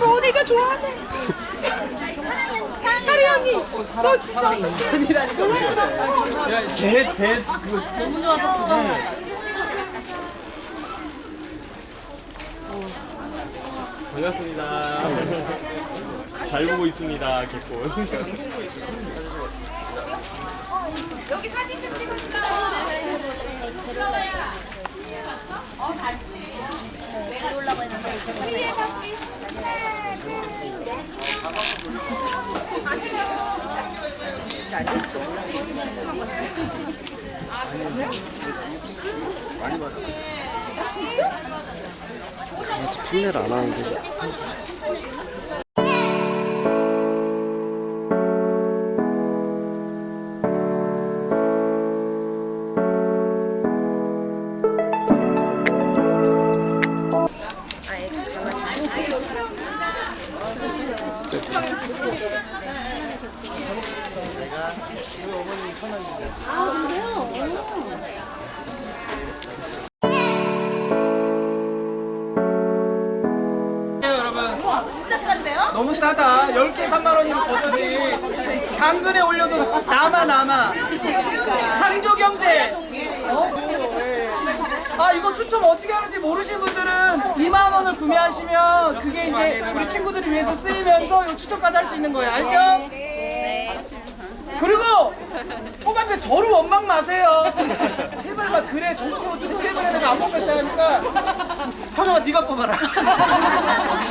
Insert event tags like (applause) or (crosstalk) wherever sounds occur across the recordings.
어디가 좋아하네. 사리 언니, 너 진짜 어떡해. 대, 대, 그거 너무 좋아서. 네. 반갑습니다. 잘 보고 있습니다, 개꿀. 여기 사진 좀 찍어주라. 아직 판매를 안 하는데 여러분. 진짜 싼데요? 너무 싸다. 10개 3만원이면 버전이. 당근에 올려도 남아, 남아. 창조경제. 어? 네. 아, 이거 추첨 어떻게 하는지 모르신 분들은 2만원을 구매하시면 그게 이제 우리 친구들을 위해서 쓰이면서 이 추첨까지 할 수 있는 거예요. 알죠? 그리고 뽑았는데 저를 원망 마세요. 제발 막 그래 좋게 그래 내가 안 뽑겠다 하니까 현우가 네가 뽑아라.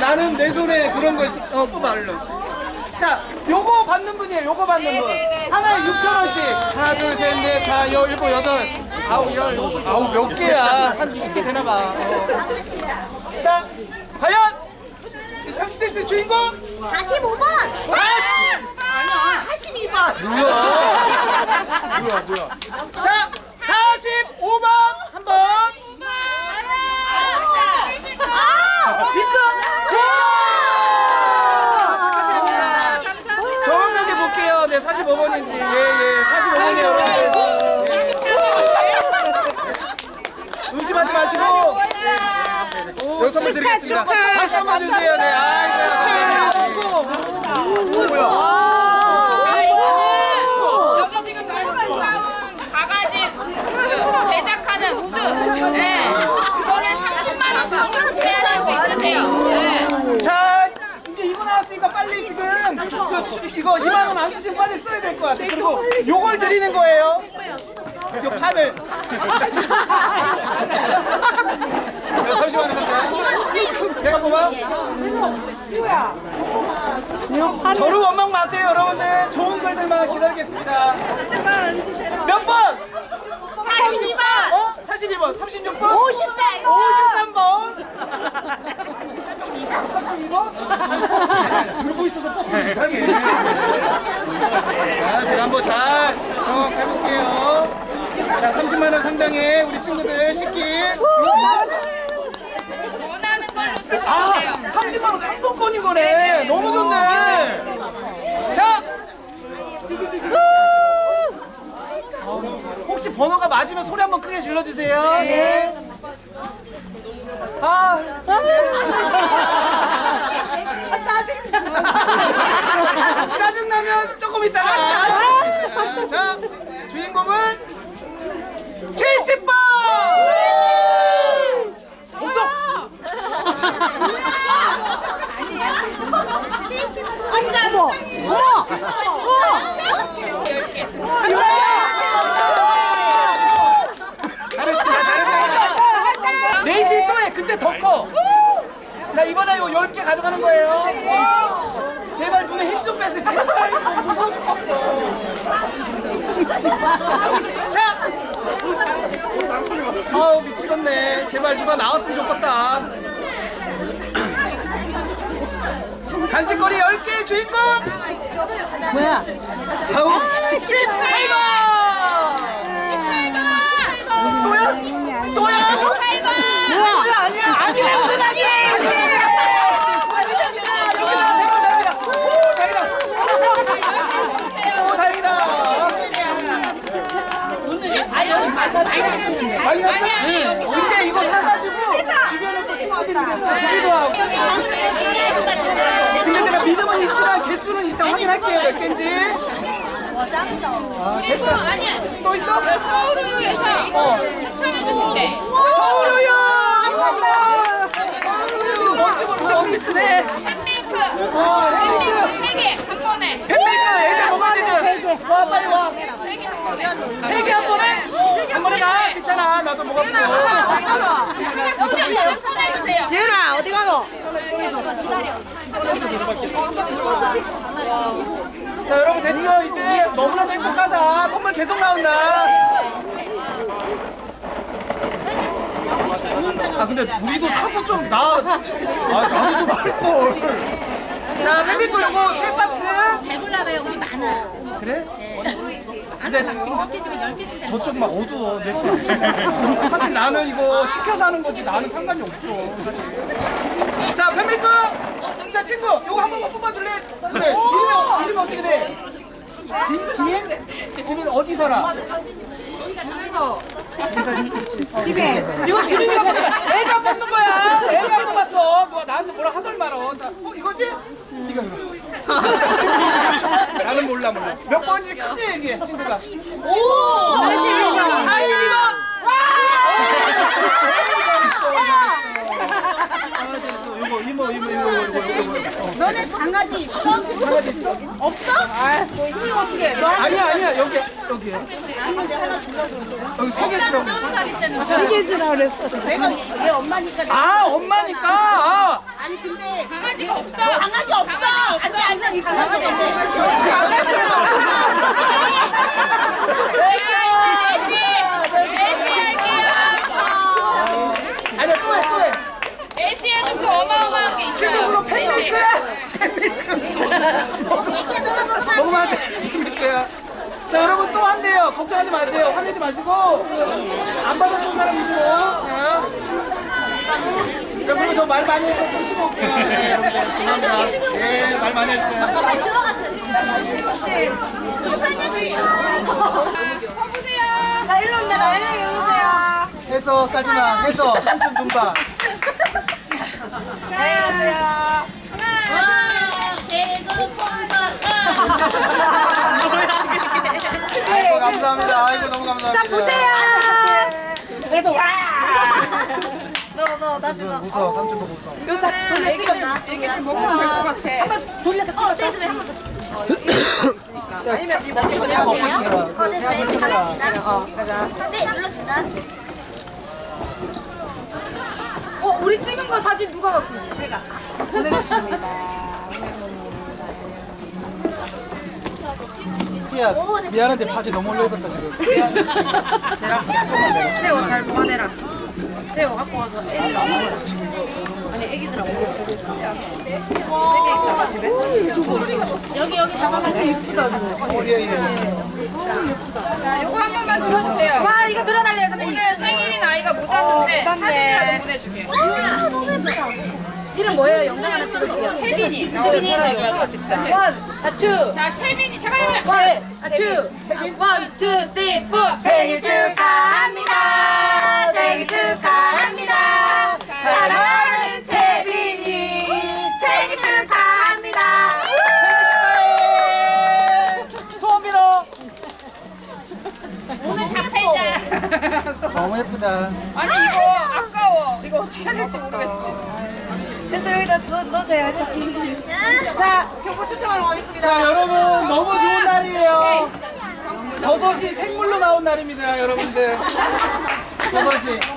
나는 내 손에 그런 걸 어, 뽑아 얼른. 자, 요거 받는 분이에요. 요거 받는 분. 하나에 6천 원씩. 하나, 둘, 셋, 넷, 다, 여, 일곱, 여덟, 아홉, 열, 아홉 몇 개야? 한 20개 되나 봐. 어. 자, 과연 이 참치 세트 주인공 45번! 40. 아니야, 42번! 뭐야? 뭐야, 뭐야. 자, 45번 한번. 있어. 와! 축하드립니다. 정확하게 볼게요. 네, 45번인지. 예, 예. 45번이에요, 여러분들. 예. 의심하지 마시고. 여기 선물 드리겠습니다. 박수 한번 주세요. 네, 아이고. 뭐야? 아, 이거는 여기 지금 바가지 그 제작하는 우드. 네. 그거를 30만 원 정도로 구매하실 수 있으세요. 네. 자, 이제 이거 나왔으니까 빨리 지금 그 주- 이거 2만 원 안 쓰시면 빨리 써야 될 것 같아. 그리고 요걸 드리는 거예요. 요 판을. 이거 30만 원 한다. 내가 뽑아. 저를 원망 마세요, 여러분들. 좋은 글들만 기다리겠습니다. 몇 번? 42번! 어? 42번, 36번? 54번! 53번. 32번? 들고 있어서 뽑으면 이상해. 자, 제가 한번 잘 정확해볼게요. 자, 30만 원 상당의 우리 친구들 식기. 원하는 걸로 아, 사셔도 돼요. 30만 원 상품권인 거네. 너무 좋네. 자! 혹시 번호가 맞으면 소리 한번 크게 질러주세요. 네. 아, (laughs) 짜증나면 조금 이따가. 자, 주인공은 70번! 없어! 어머! 어머! 잘했지, 잘했지. 4시 또 해. 그때 더 커. 자, 이번에 요 10개 가져가는 거예요. 제발 눈에 힘 좀 빼세요. 제발. 좀 무서워 죽겠어. 자! 아우, 미치겠네. 제발 누가 나왔으면 좋겠다. 간식거리 10개의 주인공! 뭐야? 아우, 18번! 또야? 또야? 또야 아니야? 아니래 무슨 아니래? 오 다행이다. 오 다행이다. 오늘 아 여기 가서 많이 사셨는데. 많이 샀어? 근데 이거 사다 주기도 하고. 근데 제가 믿음은 있지만 개수는 일단 확인할게요. 몇 개인지. 아, 그리고 됐다. 아니 또 있어? 서울우유에서 어. 추천해 주신대. 서울우유! 서울우유! 뭔지 모르겠어. 어쨌든 해. 어, 햄밀크 햄밀크. 3개 한 번에. 햄밀크 애들 먹어야 되지. 와, 빨리 와. 3개 한 번에. 세개 한 번에? 한 번에 가. 괜찮아. 나도 먹었어. 우리 손해 주세요. 지은아 어디 가노? 자, 여러분 됐죠? 이제 너무나도 행복하다. 선물 계속 나온다. 아 근데 우리도 사고 좀 나. 아 나도 좀 할 걸. 자, 햄밀크 요거 세 박스. 잘 골라봐요. 우리 많아. 그래? 많아. 근데 막 지금 몇개 주면 열개 준다. 저쪽 막 어두워. 내 거. (laughs) 사실 나는 이거 시켜서 하는 거지 나는 상관이 없어. 사실. 자, 햄밀크. 자, 친구, 요거 한 번만 뽑아줄래? 그래. 이름이 이름이 어떻게 돼? 진 지민? 지민 어디 살아? 집에. 이거 지민이가 뽑는 거야. 애가 뽑는 거야. 애가 뽑았어. 너 나한테 뭐라 하덜 말어. 자, 어 이거지? 이거 이거. 나는 몰라 몰라. 몇 번인지 크게 얘기해 친구가. 오. 42번. 42번. 이거 이모 이모 이모 이거 이거 이거. 너네 강아지 있어? 강아지 있어? 없어? 아, 이거 어떻게? 너 아니야 아니야 여기 여기. 여기 세개 주라고. 세개 주라 그랬어. 내가 얘 엄마니까. 아 엄마니까. 아. 아니 근데 강아지가 없어. 강아지 없어. 안돼 안돼 강아지 없어. 자, 이제 4시. 4시 할게요. 아니야 또해 또해. 4시에는 또 어마어마한 게 있어요. 그거 4시. 팬밀크야. 먹으면 안 돼. 팬밀크야. 자 여러분 또 한대요. 걱정하지 마세요. 화내지 마시고 안 받았던 사람 위주로. 자. 자 그리고 저 말 많이 해서 좀 쉬고 올게요. 네 여러분들 죄송합니다. 네말 많이 했어요. 서보세요. 자 일로 온다 나 일로 오세요. 해서까지만 해서 한줌 눈봐. 안녕하세요. 아이고 감사합니다. 아이고 너무 감사합니다. 자 보세요. 해서 와. 너너 다시 너. 웃어 삼촌도 웃어. 요사 돌려 찍었나? 이게 좀 먹으면 될것 같아. 돌려서 찍었어. 어, 떼주면 한번 더 찍겠습니다. 아니면 이거 먹고 있는 어, 됐어요. 하겠습니다. 어, 가자. 네, 눌렀습니다. 어, 우리 찍은 거 사진 누가 갖고 있어? 제가. 야 미안한데 바지 너무 올려졌다 지금. 태호 잘 보관해라. 태호 갖고 와서 애들 안 먹어라. 아니 애기들 안 먹어. 세개 있다고 집에? 어디에 이게? 자, 요거 한 번만 들어주세요. 와, 이거 늘어날래요, 못 왔네. 사진이라도 보내줄게. 아 너무 예쁘다. 이름 뭐예요? 영상 하나 찍을게요. 채빈이. 채빈이. 원. 아, 투. 자, 채빈이. 채. 아, 투. 원, 투, 쓰리, 포. 예쁘다. 아니, 이거 아까워. 이거 어떻게 해야 될지 모르겠어. 됐어 여기다 넣, 넣으세요. 자 경고 추첨하러 가겠습니다. 자 여러분 너무 좋은 날이에요. 버섯이 생물로 나온 날입니다 여러분들. 버섯이.